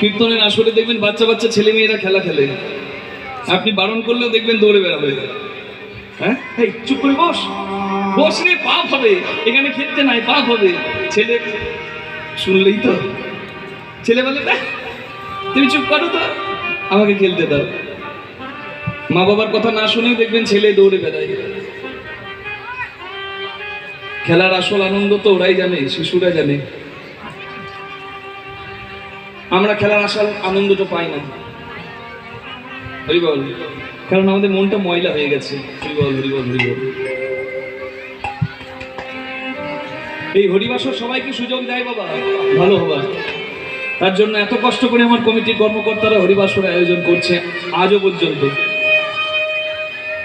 কীর্তনের আসলে দেখবেন বাচ্চা বাচ্চা ছেলে মেয়েরা খেলা খেলে। আপনি বারণ করলেও দেখবেন দৌড়ে বেড়াবে। হ্যাঁ? চুপ করে বস। বস রে পাপ হবে। এখানে খেলতে নাই পাপ হবে। ছেলে শুনলেই তো। ছেলে বলে "না, তুমি চুপ করো তো। আমাকে খেলতে দাও। মা বাবার কথা না শুনেও দেখবেন ছেলে দৌড়ে বেড়ায়। খেলার আসল আনন্দ তো ওরাই জানে শিশুরা জানে। আমরা খেলার আসল আনন্দটা পাই না। হরি বল কারণ আমাদের মনটা ময়লা হয়ে গেছে। হরি বল হরি বল হরি বল এই হরিবাসর সবাইকে সুযোগ দেয় বাবা, ভালো হবার। তার জন্য এত কষ্ট করে আমার কমিটির কর্মকর্তারা হরিবাসর আয়োজন করছে আজও পর্যন্ত।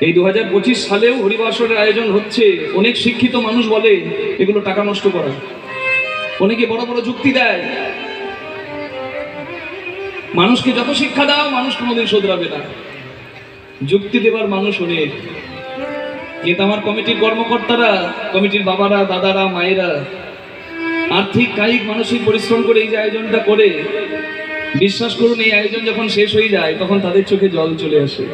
এই দু হাজার পঁচিশ সালেও হরিবাসরের আয়োজন হচ্ছে। অনেক শিক্ষিত মানুষ বলে এগুলো টাকা নষ্ট করা। অনেকে বড় বড় যুক্তি দেয়। মানুষকে যত শিক্ষা দাও, মানুষ কোনোদিন শোধরাবে না। যুক্তি দেবার মানুষ অনেক কিন্তু আমার কমিটির কর্মকর্তারা, কমিটির বাবারা, দাদারা, মায়েরা আর্থিক, কায়িক, মানসিক পরিশ্রম করে এই যে আয়োজনটা করে, বিশ্বাস করুন, এই আয়োজন যখন শেষ হয়ে যায়, তখন তাদের চোখে জল চলে আসে।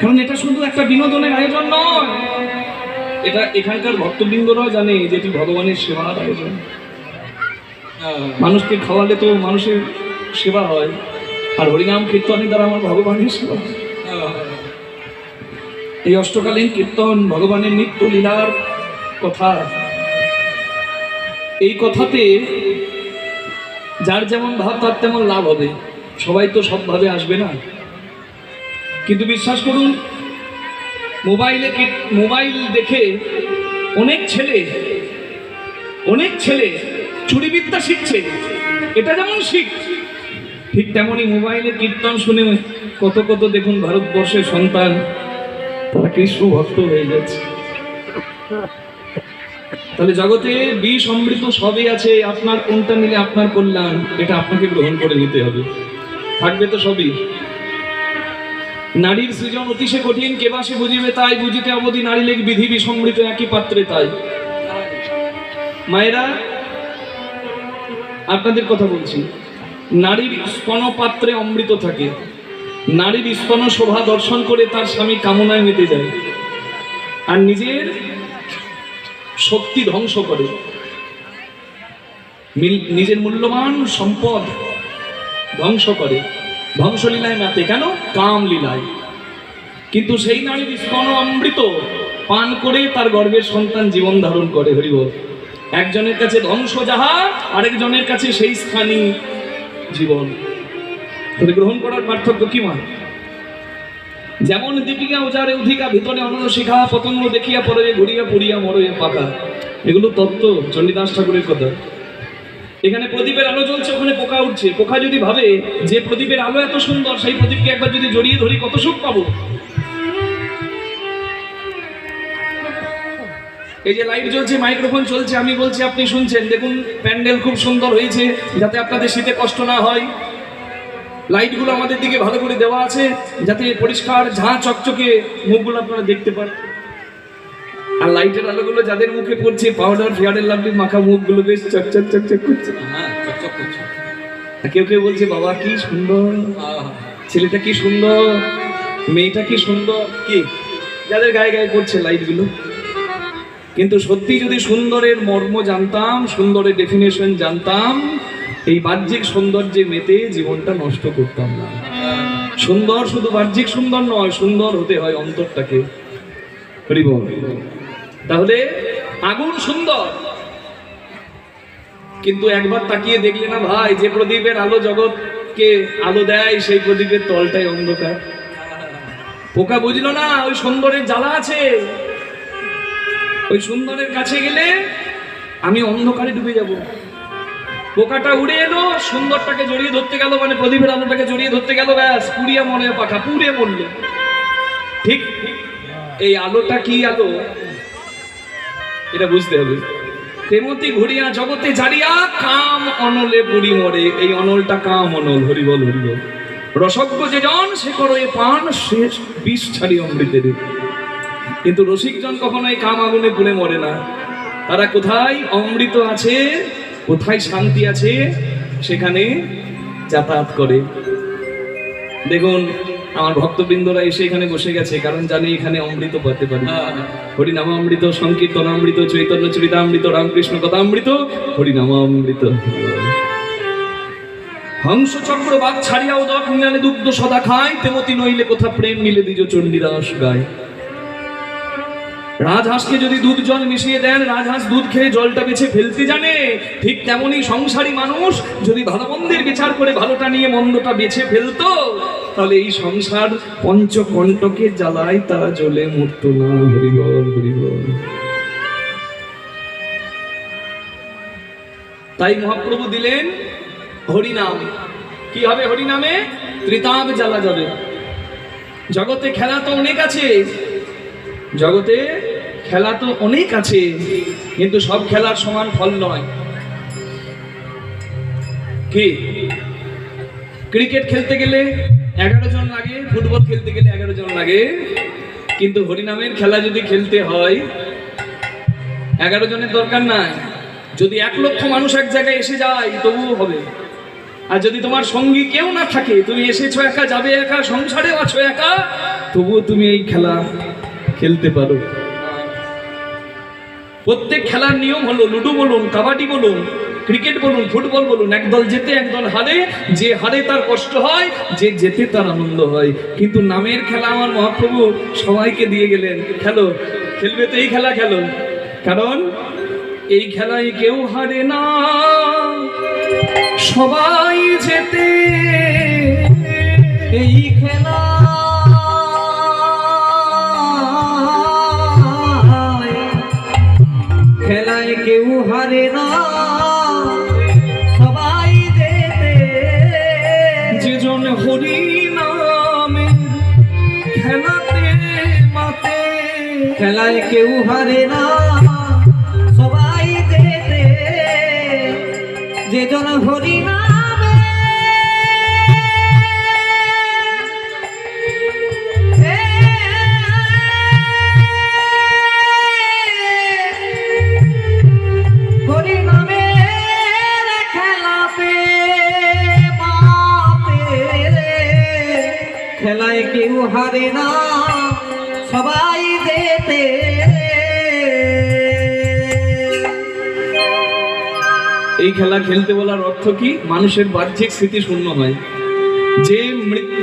কারণ এটা শুধু একটা বিনোদনের আয়োজন নয়, এটা এখানকার ভক্তবৃন্দরাও জানে যে এটি ভগবানের সেবার আয়োজন। মানুষকে খাওয়ালে তো মানুষের সেবা হয়। আর হরিনাম কীর্তনের দ্বারা আমার ভগবানের সেবা এই অষ্টকালীন কীর্তন, ভগবানের নিত্য লীলার কথা। এই কথাতে যার যেমন ভাব, তার তেমন লাভ হবে। সবাই তো সবভাবে আসবে না। কিন্তু বিশ্বাস করুন, মোবাইলে মোবাইল দেখে অনেক ছেলে অনেক ছেলে চুরিবিদ্যা শিখছে। এটা যেমন শিখ, ঠিক তেমনই মোবাইলে কীর্তন শুনে কত কত দেখুন ভারতবর্ষের সন্তান। তারা কৃষ্ণ ভক্ত হয়ে যাচ্ছে তাহলে জগতে বিষ অমৃত সবই আছে, আপনার কোনটা নিলে আপনার কল্যাণ, এটা আপনাকে গ্রহণ করে নিতে হবে। থাকবে তো সবই। নারীর সৃজন অতিশে কঠিন কেবা সে বুঝিবে তাই, বুঝিতে অবধি নারী লেগ বিধি বিসম্মৃত একই পাত্রে তাই। মায়েরা আপনাদের কথা বলছি। নারীর স্তন পাত্রে অমৃত থাকে। নারীর স্তন শোভা দর্শন করে তার স্বামী কামনায় মেতে যায়। আর নিজের শক্তি ধ্বংস করে। নিজের মূল্যবান সম্পদ ধ্বংস করে। ধ্বংসলীলায় মাতে। কেন? কাম লীলায় কিন্তু সেই নারীর স্তন অমৃত পান করে তার গর্ভের সন্তান জীবন ধারণ করে হরিবল একজনের কাছে ধ্বংস যাহা, আরেকজনের কাছে সেই স্থানীয় জীবন। গ্রহণ করার পার্থক্য কি মা? যেমন দীপিকা ওজারে অধিকা ভিতরে অনন্য শিখা, পতঙ্গ দেখিয়া পরে ঘুরিয়া পুড়িয়া মরয়ে পাকা এগুলো তত্ত্ব চণ্ডীদাস ঠাকুরের কথা। এখানে প্রদীপের আলো জ্বলছে, ওখানে পোকা উঠছে। পোকা যদি ভাবে যে প্রদীপের আলো এত সুন্দর, সেই প্রদীপকে একবার যদি জড়িয়ে ধরি, কত সুখ পাবো? এই যে লাইট জ্বলছে মাইক্রোফোন চলছে আমি বলছি আপনি শুনছেন? দেখুন প্যান্ডেল খুব সুন্দর হয়েছে যাতে আপনাদের শীতে কষ্ট না হয়। লাইটগুলো আমাদের দিকে ভালো করে দেওয়া আছে যাতে পরিষ্কার ঝাঁ চকচকে মুখগুলো আপনারা দেখতে পান। আর লাইটের আলোগুলো যাদের মুখে পড়ছে পাউডার ফেয়ারের লাভলি মাখা মুখগুলো বেশ চকচক চকচক করছে। হ্যাঁ করছে। কেউ কেউ বলছে বাবা কি সুন্দর। আহ, ছেলেটা কি সুন্দর। মেয়েটা কি সুন্দর। কি? যাদের গায়ে গায়ে পড়ছে লাইটগুলো কিন্তু সত্যি যদি সুন্দরের মর্ম জানতাম, সুন্দরের ডেফিনেশন জানতাম, এই বাহ্যিক সৌন্দর্যে মেতে জীবনটা নষ্ট করতাম না। সুন্দর শুধু বাহ্যিক সুন্দর নয়, সুন্দর হতে হয় অন্তরটাকে। তাহলে আগুন সুন্দর। কিন্তু একবার তাকিয়ে দেখলে না ভাই, যে প্রদীপের আলো জগৎকে আলো দেয়, সেই প্রদীপের তলটাই অন্ধকার। পোকা বুঝলো না, ওই সুন্দরের জ্বালা আছে। ওই সুন্দরের কাছে গেলে আমি অন্ধকারে ডুবে যাব। পোকাটা উড়ে এলো, সুন্দরটাকে জড়িয়ে ধরতে গেল মানে প্রদীপের আলোটাকে জড়িয়ে ধরতে গেল, ব্যাস, পুড়িয়া মনে পাখা, পুড়ে মরল। ঠিক এই আলোটা কি আলো? এটা বুঝতে হবে। প্রেমতি ঘুরিয়া জগতে জারিয়া কাম অনলে পুরি মরে। এই অনলটা কাম অনল হরিবল হরিবল রসজ্ঞ যে জন, সে করো এ পান শেষ বিষ ছাড়ি অমৃতের কিন্তু রসিকজন কখনো এই কাম আগুনে পুড়ে মরে না। তারা কোথায় অমৃত আছে কোথায় শান্তি আছে সেখানে যাতায়াত করে। দেখুন আমার ভক্তবৃন্দরা এসে এখানে বসে গেছে কারণ জানি এখানে অমৃত পেতে পারি। হরিনাম অমৃত সংকীর্তন অমৃত চৈতন্য চরিতামৃত রামকৃষ্ণ কথা অমৃত হরিনাম অমৃত। হংস চক্র বাদ ছাড়িয়া উদক মিলালে দুগ্ধ সদা খায় তেমতি নইলে কোথা প্রেম মিলে দিজ চণ্ডীদাস গায়। রাজহাঁসকে যদি দুধ জল মিশিয়ে দেন, রাজহাঁস দুধ খেয়ে জলটা বেছে ফেলতে জানে। ঠিক তেমনি সংসারী মানুষ যদি ভালো মন্দের বিচার করে ভালোটা নিয়ে মন্দটা বেছে ফেলতো, তাহলে এই সংসার পঞ্চকণ্টকে জ্বালায় তারা জ্বলে মরতো না হরিবল হরিবল তাই মহাপ্রভু দিলেন হরিনাম কি হবে হরিনামে ত্রিতাব জ্বালা যাবে। জগতে খেলা তো অনেক আছে। জগতে খেলা তো অনেক আছে, কিন্তু সব খেলার সমান ফল নয়। কি? ক্রিকেট খেলতে গেলে এগারো জন লাগে, ফুটবল খেলতে গেলে এগারো জন লাগে, কিন্তু হরিনামের খেলা যদি খেলতে হয়, এগারো জনের দরকার নাই। যদি এক লক্ষ মানুষ এক জায়গায় এসে যায়, তবুও হবে। আর যদি তোমার সঙ্গী কেউ না থাকে, তুমি এসেছ একা, যাবে একা, সংসারে আছো একা, তবুও তুমি এই খেলা খেলতে পারো। প্রত্যেক খেলার নিয়ম হলো লুডো বলুন, কাবাডি বলুন, ক্রিকেট বলুন, ফুটবল বলুন একদল যেতে একদল হারে, যে হারে তার কষ্ট হয়, যে যেতে তার আনন্দ হয়। কিন্তু নামের খেলা আমার মহাপ্রভু সবাইকে দিয়ে গেলেন। খেলো, খেলবে তো এই খেলা খেলো। কারণ এই খেলায় কেউ হারে না। সবাই যেতে এই খেলা খেলায় কেউ হারে না। সবাই যেতে যেজন হরি নামে এই খেলা খেলতে বলার অর্থ কি? মানুষের বাহ্যিক স্মৃতি শূন্য হয়। যে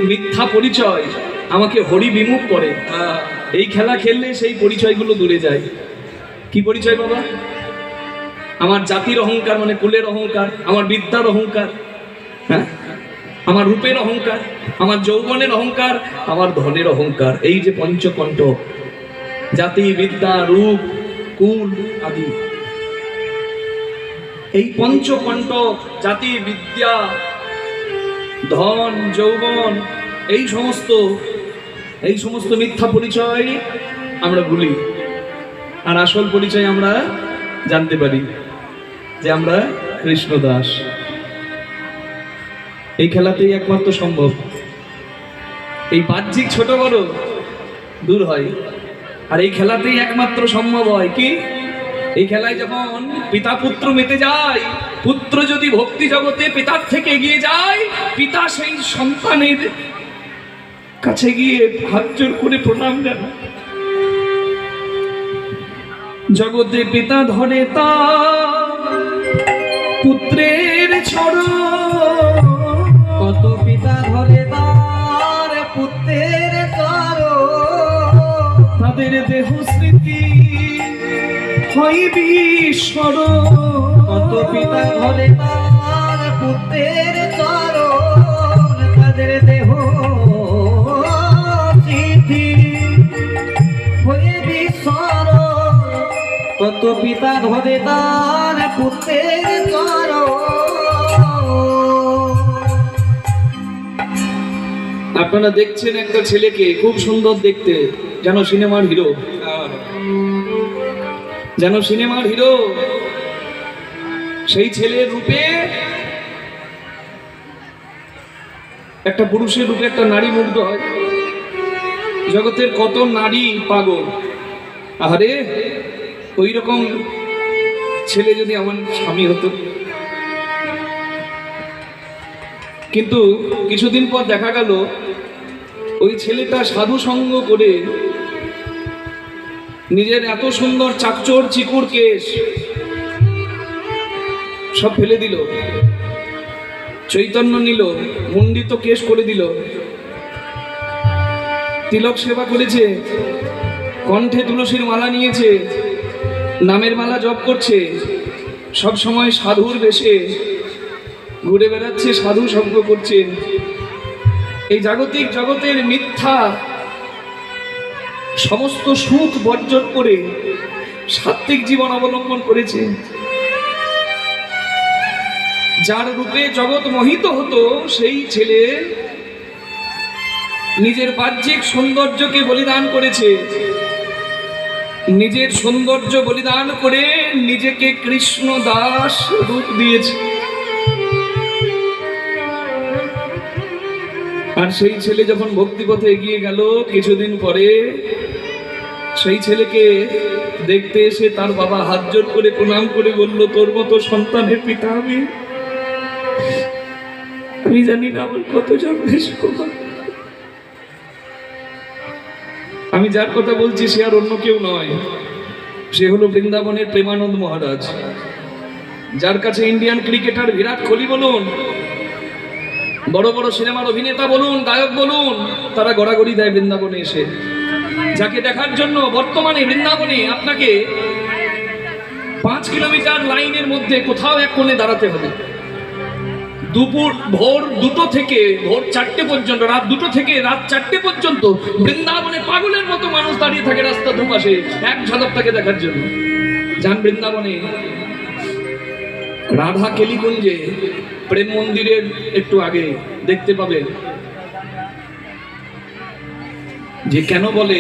মিথ্যা পরিচয় আমাকে হরি বিমুখ করে এই খেলা খেললে সেই পরিচয়গুলো দূরে যায়। কি পরিচয় বাবা? আমার জাতির অহংকার মানে কুলের অহংকার, আমার বিদ্যার অহংকার হ্যাঁ? আমার রূপের অহংকার, আমার যৌবনের অহংকার, আমার ধনের অহংকার, এই যে পঞ্চকণ্ঠ। জাতি, বিদ্যা, রূপ, কুল আদি। এই পঞ্চকণ্ঠ জাতি বিদ্যা, ধন, যৌবন, এই সমস্ত এই সমস্ত মিথ্যা পরিচয় আমরা ভুলি। আর আসল পরিচয় আমরা জানতে পারি যে আমরা কৃষ্ণ দাস এই খেলাতেই একমাত্র সম্ভব। এই বাহ্যিক ছোট বড় দূর হয়। আর এই খেলাতেই একমাত্র সম্ভব হয় কি? এই খেলায় যখন পিতা পুত্র মেতে যায় পুত্র যদি ভক্তি জগতে পিতার থেকে এগিয়ে যায় পিতা সেই সন্তানের কাছে গিয়ে হাত জোর করে প্রণাম জানায়। জগতে পিতা ধরে তা পুত্রের ছড়। কত পিতা ধরে তার পুত্রের কারও তাদের দেহ স্মৃতি হয় বিস্মর কত পিতা ধরে তার পুত্রের কারও তাদের দেহ হয়ে বিস্মর কত পিতা ধরে তার পুত্রের আপনারা দেখছেন একটা ছেলেকে খুব সুন্দর দেখতে যেন সিনেমার হিরো। যেন সিনেমার হিরো সেই ছেলের রূপে, একটা পুরুষের রূপে একটা নারী মুগ্ধ হয়। জগতের কত নারী পাগল। আরে ওই রকম ছেলে যদি আমার স্বামী হতো। কিন্তু কিছুদিন পর দেখা গেল, ওই ছেলেটা সাধু সঙ্গ করে নিজের এত সুন্দর চাকচোর চিকুর কেশ সব ফেলে দিল। চৈতন্য নিল মুন্ডিত কেশ করে দিল। তিলক সেবা করেছে, কণ্ঠে তুলসীর মালা নিয়েছে, নামের মালা জপ করছে, সব সময় সাধুর বেশে ঘুরে বেড়াচ্ছে, সাধু সঙ্গ করছে। এই জাগতিক জগতের মিথ্যা সমস্ত সুখ বর্জন করে সাত্বিক জীবন অবলম্বন করেছে। যার রূপে জগৎ মোহিত হতো, সেই ছেলে নিজের বাহ্যিক সৌন্দর্যকে বলিদান করেছে। নিজের সৌন্দর্য বলিদান করে নিজেকে কৃষ্ণ দাস রূপ দিয়েছে। আর সেই ছেলে যখন ভক্তিপথে এগিয়ে গেল, কিছুদিন পরে সেই ছেলেকে দেখতে এসে তার বাবা হাত জোর করে প্রণাম করে বলল, তোর মতো সন্তানের পিতা আমি। আমি জানি না আমার কত জন্মে সৌভাগ্য। আমি যার কথা বলছি সে আর অন্য কেউ নয়। সে হলো বৃন্দাবনের প্রেমানন্দ মহারাজ। যার কাছে ইন্ডিয়ান ক্রিকেটার বিরাট কোহলি বলুন, বড় বড় সিনেমার অভিনেতা বলুন, গায়ক বলুন, তারা গড়াগড়ি দেয় বৃন্দাবনে এসে। যাকে দেখার জন্য বর্তমানে বৃন্দাবনে আপনাকে পাঁচ কিলোমিটার লাইনের মধ্যে কোথাও এক কোণে দাঁড়াতে হবে। দুপুর, ভোর দুটো থেকে, ভোর চারটে পর্যন্ত, রাত দুটো থেকে রাত চারটে পর্যন্ত বৃন্দাবনে পাগলের মতো মানুষ দাঁড়িয়ে থাকে রাস্তা দুপাশে, এক ঝলক তাকে দেখার জন্য। যান বৃন্দাবনে। রাধা কেলিকুঞ্জে প্রেম মন্দিরের একটু আগে দেখতে পাবেন। যে কেন বলে?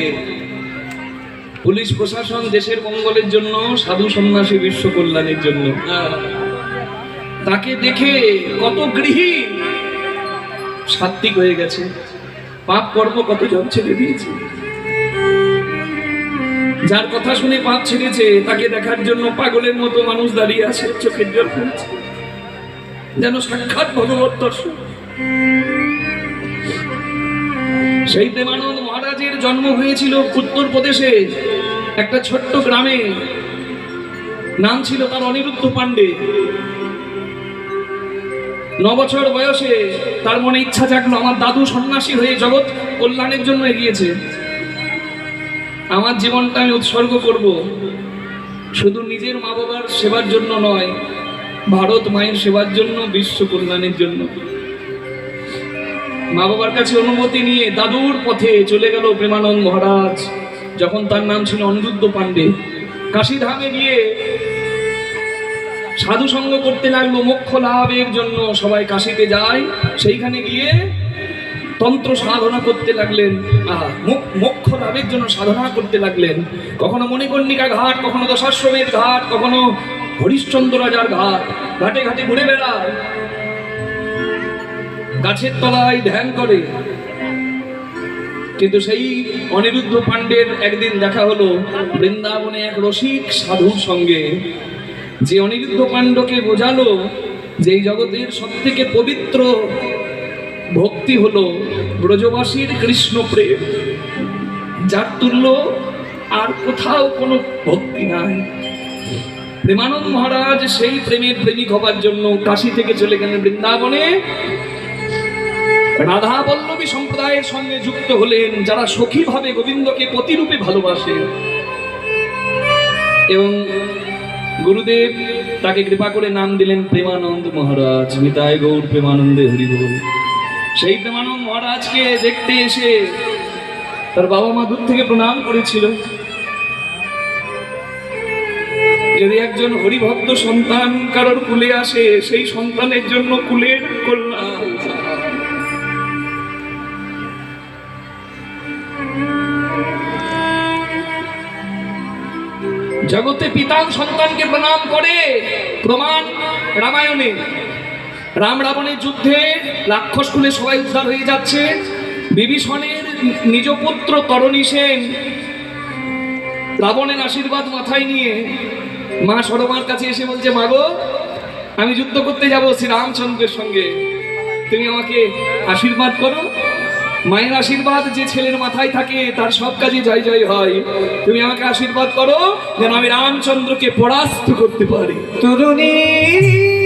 পুলিশ প্রশাসন দেশের মঙ্গলের জন্য, সাধু সন্ন্যাসী বিশ্ব কল্যাণের জন্য। তাকে দেখে কত গৃহী? সাত্বিক হয়ে গেছে। পাপ কর্ম কত জন ছেড়ে দিয়েছে। যার কথা শুনে পাপ ছেড়েছে, তাকে দেখার জন্য পাগলের মতো মানুষ দাঁড়িয়ে আছে, চোখের জল যেন সাক্ষাৎ ভগবত দর্শন। সেই প্রেমানন্দ মহারাজের জন্ম হয়েছিল উত্তরপ্রদেশে একটা ছোট্ট গ্রামে। নাম ছিল তার অনিরুদ্ধ পাণ্ডে। ন বছর বয়সে তার মনে ইচ্ছা জাগলো, আমার দাদু সন্ন্যাসী হয়ে জগৎ কল্যাণের জন্য এগিয়েছে। আমার জীবনটা আমি উৎসর্গ করব। শুধু নিজের মা বাবার সেবার জন্য নয়, ভারত মায়ের সেবার জন্য, বিশ্ব কল্যাণের জন্য। মা বাবার কাছে অনুমতি নিয়ে দাদুর পথে চলে গেল প্রেমানন্দ মহারাজ। যখন তার নাম ছিল অনিরুদ্ধ পাণ্ডে, কাশীধামে গিয়ে সাধু সঙ্গ করতে লাগল, মোক্ষ লাভের জন্য সবাই কাশিতে যায়। সেইখানে গিয়ে তন্ত্র সাধনা করতে লাগলেন। মোক্ষ লাভের জন্য সাধনা করতে লাগলেন। কখনো মণিকর্ণিকা ঘাট, কখনো দশাশ্রমের ঘাট, কখনো হরিশ্চন্দ্র রাজার ঘাট। ঘাটে ঘাটে ঘুরে বেড়ায়। গাছের তলায় ধ্যান করে। কিন্তু সেই অনিরুদ্ধ পাণ্ডের একদিন দেখা হলো বৃন্দাবনে এক রসিক সাধুর সঙ্গে। যে অনিরুদ্ধ পাণ্ডকে বোঝালো যে এই জগতের সব থেকে পবিত্র ভক্তি হলো ব্রজবাসীর কৃষ্ণ প্রেম। যার তুল্য আর কোথাও কোনো ভক্তি নাই। প্রেমানন্দ মহারাজ সেই প্রেমের প্রেমিক হবার জন্য কাশি থেকে চলে গেলেন বৃন্দাবনে। রাধা বল্লভী সম্প্রদায়ের সঙ্গে যুক্ত হলেন, যারা সখীভাবে গোবিন্দকে প্রতিরূপে ভালোবাসে এবং গুরুদেব তাকে কৃপা করে নাম দিলেন প্রেমানন্দ মহারাজ মিতায় গৌর প্রেমানন্দে হরিবোল সেই প্রেমানন্দ মহারাজকে দেখতে এসে তার বাবা মা দূর থেকে প্রণাম করেছিল। যদি একজন হরিভক্ত সন্তান কারোর কুলে আসে, সেই সন্তানের জন্য কুলের কল্যাণ। জগতে পিতাং সন্তানকে প্রণাম করে প্রমাণ রামায়ণে। রাম রাবণের যুদ্ধে রাক্ষস কুলে সবাই উদ্ধার হয়ে যাচ্ছে। বিভীষণের নিজ পুত্র তরণী সেন রাবণের আশীর্বাদ মাথায় নিয়ে মা সরমার কাছে এসে বলছে, মাগো, আমি যুদ্ধ করতে যাব শ্রী রামচন্দ্রের সঙ্গে। তুমি আমাকে আশীর্বাদ করো মায়ের আশীর্বাদ যে ছেলের মাথায় থাকে, তার সব কাজে যাই যাই হয়। তুমি আমাকে আশীর্বাদ করো, যেন আমি রামচন্দ্রকে পরাস্ত করতে পারি। তরুণী